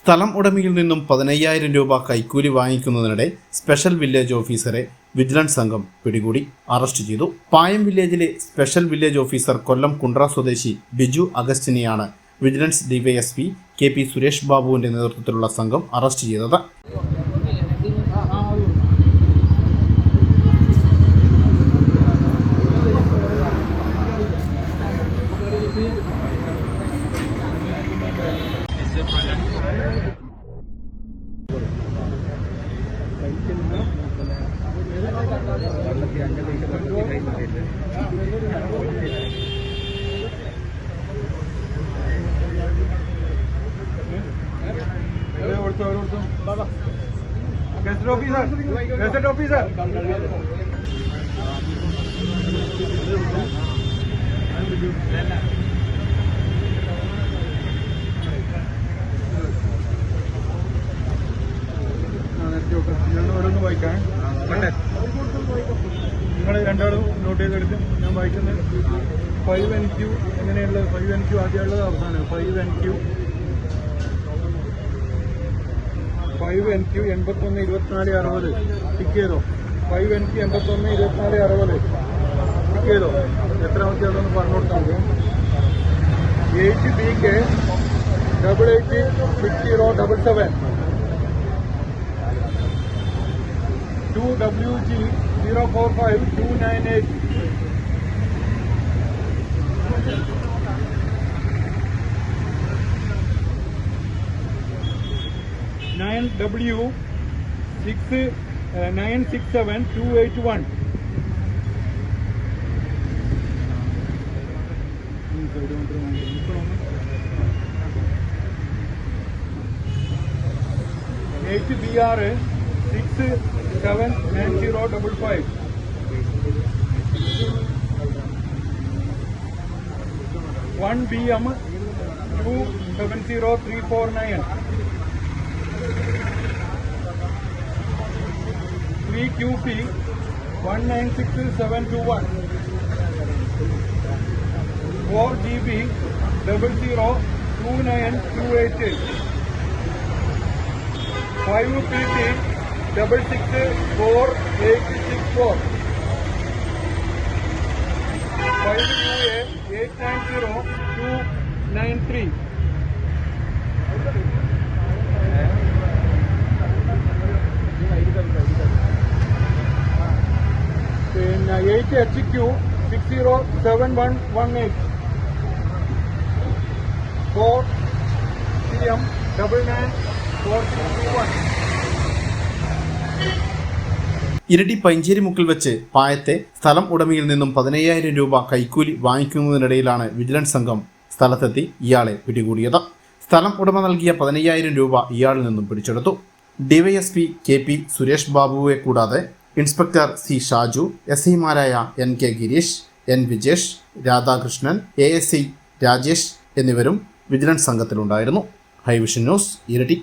സ്ഥലം ഉടമയിൽ നിന്നും പതിനയ്യായിരം രൂപ കൈക്കൂലി വാങ്ങിക്കുന്നതിനിടെ സ്പെഷ്യൽ വില്ലേജ് ഓഫീസറെ വിജിലൻസ് സംഘം പിടികൂടി അറസ്റ്റ് ചെയ്തു. പായം വില്ലേജിലെ special village officer Kollam Kundara സ്വദേശി Biju അഗസ്റ്റിനെയാണ് vigilance DYSP K P Suresh ബാബുവിന്റെ നേതൃത്വത്തിലുള്ള സംഘം അറസ്റ്റ് ചെയ്തത്. ഗസ്റ്റ് ഓഫീസർ ഗസ്റ്റ് ഓഫീസർ ഓരോന്ന് നിങ്ങൾ രണ്ടാളും നോട്ട് ചെയ്തെടുത്ത് ഞാൻ വായിക്കുന്നത് ഫൈവ് എൻ ക്യു എങ്ങനെയുള്ളത്? ഫൈവ് എൻ ക്യു ആദ്യമുള്ളത് അവസാനം. Five N Q five N Q എൺപത്തൊന്ന് ഇരുപത്തിനാല് അറുപത്. ടിക്ക് ചെയ്തോ? ഫൈവ് എൻ ക്യു എൺപത്തൊന്ന് ഇരുപത്തിനാല് അറുപത്. ടിക്ക് ചെയ്തോ? എത്രാമത്തെ അതൊന്ന് പറഞ്ഞു കൊടുത്താൽ മതി. Eight B K double eight six zero double seven two W G zero four five two nine eight nine W six nine six seven two eight one eight B R six seven nine zero double five one B M two seven zero three four nine three Q P one nine six seven two one four G B double zero two nine two eight five P T double six four eight six four five U eight nine zero two nine three പിന്നെ eight H Q six zero seven one one eight four C M double nine four six two one ഇരട്ടി പൈഞ്ചേരിമുക്കിൽ വെച്ച് പായത്തെ സ്ഥലം ഉടമയിൽ നിന്നും പതിനയ്യായിരം രൂപ കൈക്കൂലി വാങ്ങിക്കുന്നതിനിടയിലാണ് vigilance സംഘം സ്ഥലത്തെത്തി ഇയാളെ പിടികൂടിയത്. സ്ഥലം ഉടമ നൽകിയ പതിനയ്യായിരം രൂപ ഇയാളിൽ നിന്നും പിടിച്ചെടുത്തു. ഡിവൈഎസ്പി കെ പി സുരേഷ് ബാബുവെ കൂടാതെ ഇൻസ്പെക്ടർ സി ഷാജു എസ് ഐമാരായ N K Girish N Vijesh Radhakrishnan A S I Rajesh എന്നിവരും വിജിലൻസ് സംഘത്തിലുണ്ടായിരുന്നു. ഹൈവിഷൻ ന്യൂസ് ഇരട്ടി.